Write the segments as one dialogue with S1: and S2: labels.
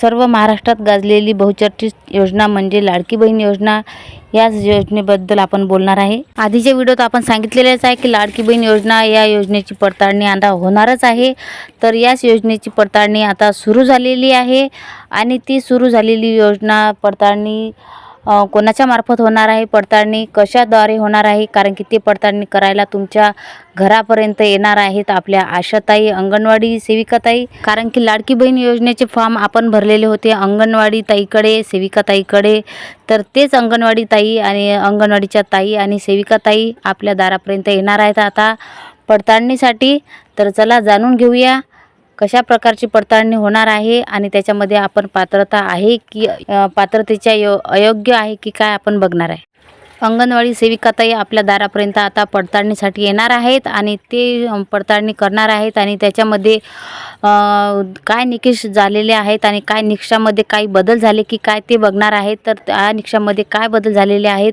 S1: सर्व महाराष्ट्रात गाजलेली बहुचर्चित योजना म्हणजे लाडकी बहीण योजना याच योजनेबद्दल आपण बोलणार आहे. आधीच्या व्हिडिओत आपण सांगितलेलेच आहे की लाडकी बहीण योजना या योजनेची पडताळणी आता होणारच आहे. तर याच योजनेची पडताळणी आता सुरू झालेली आहे आणि ती सुरू झालेली योजना पडताळणी कोणाच्या मार्फत होणार आहे? पडताळणी कशाद्वारे होणार आहे? कारण की ते पडताळणी करायला तुमच्या घरापर्यंत येणार आहेत आपल्या आशाताई अंगणवाडी सेविकाताई. कारण की लाडकी बहीण योजनेचे फॉर्म आपण भरलेले होते अंगणवाडी ताईकडे तर तेच अंगणवाडी ताई आणि अंगणवाडीच्या ताई आणि सेविका ताई आपल्या दारापर्यंत येणार आहेत आता. पडताळणीसाठी तर चला जाणून घेऊया. कशा प्रकारची पडताळणी होणार आहे आणि त्याच्यामध्ये आपण पात्रता आहे की पात्रतेच्या यो अयोग्य आहे की काय आपण बघणार आहे? अंगणवाडी सेविकाताई आपल्या दारापर्यंत आता पडताळणीसाठी येणार आहेत आणि ते पडताळणी करणार आहेत आणि त्याच्यामध्ये काय निकष झालेले आहेत आणि काय निकषामध्ये काही बदल झाले की काय ते बघणार आहेत. तर त्या निकषामध्ये काय बदल झालेले आहेत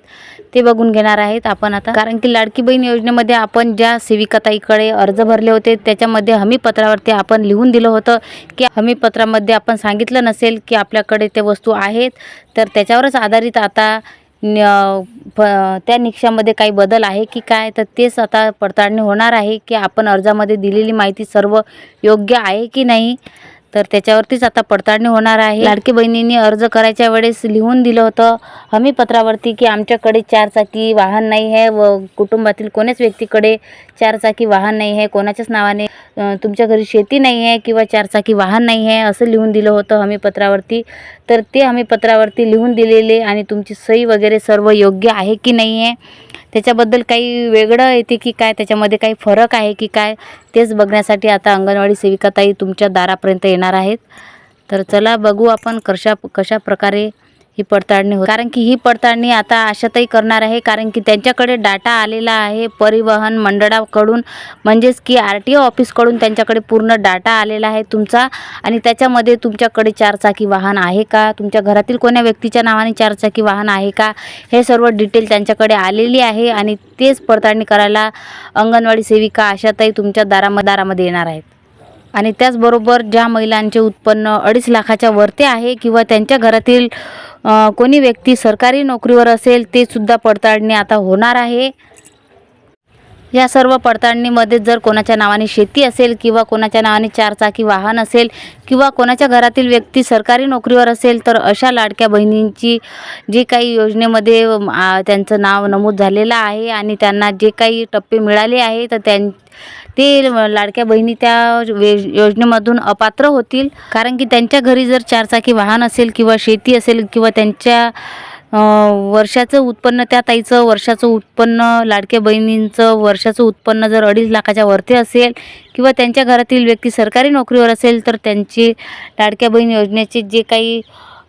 S1: ते बघून घेणार आहेत आपण आता. कारण की लाडकी बहीण योजनेमध्ये आपण ज्या सेविकाताईकडे अर्ज भरले होते त्याच्यामध्ये हमीपत्रावरती आपण लिहून दिलं होतं की हमीपत्रामध्ये आपण सांगितलं नसेल की आपल्याकडे ते वस्तू आहेत. तर त्याच्यावरच आधारित आता प त्या निकषामध्ये काही बदल आहे की काय? तर तेच आता पडताळणी होणार आहे की आपण अर्जामध्ये दिलेली माहिती सर्व योग्य आहे की नाही? तर त्याच्यावरतीच आता पडताळणी होणार आहे. लाडकी बहिणींनी अर्ज करायच्या वेळेस लिहून दिलं होतं हमीपत्रावरती की आमच्याकडे चारचाकी वाहन नाही आहे व कुटुंबातील कोण्याच व्यक्तीकडे चारचाकी वाहन नाही आहे. कोणाच्याच नावाने तुमच्या घरी शेती नाही आहे किंवा चारचाकी वाहन नाही आहे असं लिहून दिलं होतं हमीपत्रावरती. तर ते हमीपत्रावरती लिहून दिलेले आणि तुमची सही वगैरे सर्व योग्य आहे की नाही आहे? त्याच्याबद्दल काही वेगळं येते की काय? त्याच्यामध्ये काही फरक आहे की काय? तेच बघण्यासाठी आता अंगणवाडी सेविकाताई तुमच्या दारापर्यंत येणार आहेत. तर चला बघू आपण कशा कशा प्रकारे ही पडताळणी हो कारण की ही पडताळणी आता आशाताई करणार आहे कारण की त्यांच्याकडे डाटा आलेला आहे परिवहन मंडळाकडून. म्हणजेच की आर टी ओ ऑफिसकडून त्यांच्याकडे पूर्ण डाटा आलेला आहे तुमचा. आणि त्याच्यामध्ये तुमच्याकडे चारचाकी वाहन आहे का? तुमच्या घरातील कोण्या व्यक्तीच्या नावाने चारचाकी वाहन आहे का? हे सर्व डिटेल त्यांच्याकडे आलेली आहे आणि तेच पडताळणी करायला अंगणवाडी सेविका आशाताई तुमच्या दाराम दारामध्ये येणार आहेत. आणि त्याचबरोबर ज्या महिलांचे उत्पन्न अडीच लाखाच्या वरती आहे किंवा त्यांच्या घरातील कोणी व्यक्ती सरकारी नोकरीवर असेल ते सुद्धा पडताळणी आता होणार आहे. या सर्व पडताळणीमध्ये जर कोणाच्या नावाने शेती असेल किंवा कोणाच्या नावाने चारचाकी वाहन असेल किंवा कोणाच्या घरातील व्यक्ती सरकारी नोकरीवर असेल तर अशा लाडक्या बहिणींची जे काही योजनेमध्ये त्यांचं नाव नमूद झालेलं आहे आणि त्यांना जे काही टप्पे मिळाले आहे तर त्यां ते लाडक्या बहिणी त्या वे योजनेमधून अपात्र होतील. कारण की त्यांच्या घरी जर चारचाकी वाहन असेल किंवा शेती असेल किंवा त्यांच्या वर्षाचं उत्पन्न त्या ताईचं वर्षाचं उत्पन्न लाडक्या बहिणींचं वर्षाचं उत्पन्न जर अडीच लाखाच्या वरती असेल किंवा त्यांच्या घरातील व्यक्ती सरकारी नोकरीवर असेल तर त्यांची लाडक्या बहीण योजनेचे जे काही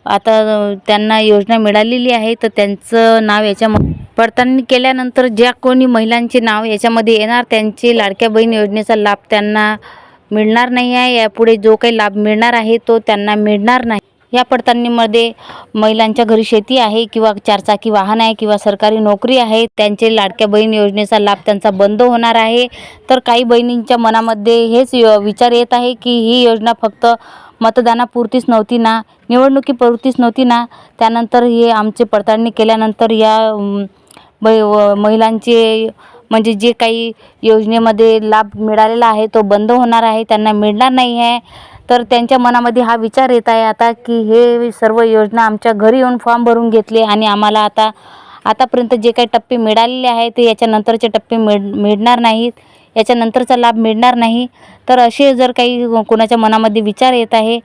S1: आता त्यांना योजना मिळालेली आहे तर त्यांचं नाव याच्या पडताळणी केल्यानंतर ज्या कोणी महिलांचे नाव याच्यामध्ये येणार त्यांचे लाडक्या बहीण योजनेचा लाभ त्यांना मिळणार नाही आहे. यापुढे जो काही लाभ मिळणार आहे तो त्यांना मिळणार नाही. या पडताळणीमध्ये महिलांच्या घरी शेती आहे किंवा चारचाकी वाहन आहे किंवा सरकारी नोकरी आहे त्यांचे लाडक्या बहीण योजनेचा लाभ त्यांचा बंद होणार आहे. तर काही बहिणींच्या मनामध्ये हेच विचार येत आहे की ही योजना फक्त मतदानापुरतीच नव्हती ना निवडणुकीपुरतीच नव्हती ना त्यानंतर हे आमचे पडताळणी केल्यानंतर या बै- व- महिलांचे म्हणजे जे काही योजनेमध्ये लाभ मिळालेला आहे तो बंद होणार आहे त्यांना मिळणार नाही आहे. तर त्यांच्या मनामध्ये हा विचार येत आहे आता की हे सर्व योजना आमच्या घरी येऊन फॉर्म भरून घेतले आणि आम्हाला आता आतापर्यंत जे काही टप्पे मिळालेले आहेत ते याच्यानंतरचे टप्पे मिळ मिळणार नाहीत. याच्यानंतरचा लाभ मिळणार नाही. तर असे जर काही कोणाच्या मनामध्ये विचार येत आहे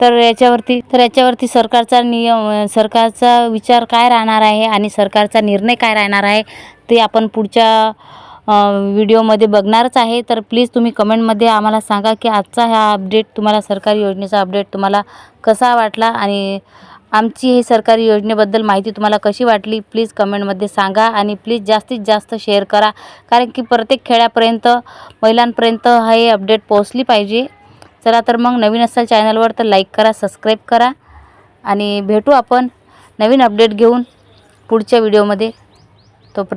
S1: तर याच्यावरती तर याच्यावरती सरकारचा नियम सरकारचा विचार काय राहणार आहे आणि सरकारचा निर्णय काय राहणार आहे ते आपण पुढच्या व्हिडिओमध्ये बघणारच आहे. तर प्लीज तुम्ही कमेंटमध्ये आम्हाला सांगा की आजचा हा अपडेट तुम्हाला सरकारी योजनेचा अपडेट तुम्हाला कसा वाटला आणि आमची ही सरकारी योजनेबद्दल माहिती तुम्हाला कशी वाटली प्लीज कमेंटमध्ये सांगा आणि प्लीज जास्तीत जास्त शेअर करा. कारण की प्रत्येक खेड्यापर्यंत महिलांपर्यंत हे अपडेट पोहोचली पाहिजे. चला तर मग नवीन असाल चॅनलवर तर लाईक करा सबस्क्राईब करा. आणि भेटू आपण नवीन अपडेट घेऊन पुढच्या व्हिडिओमध्ये तोपर्यंत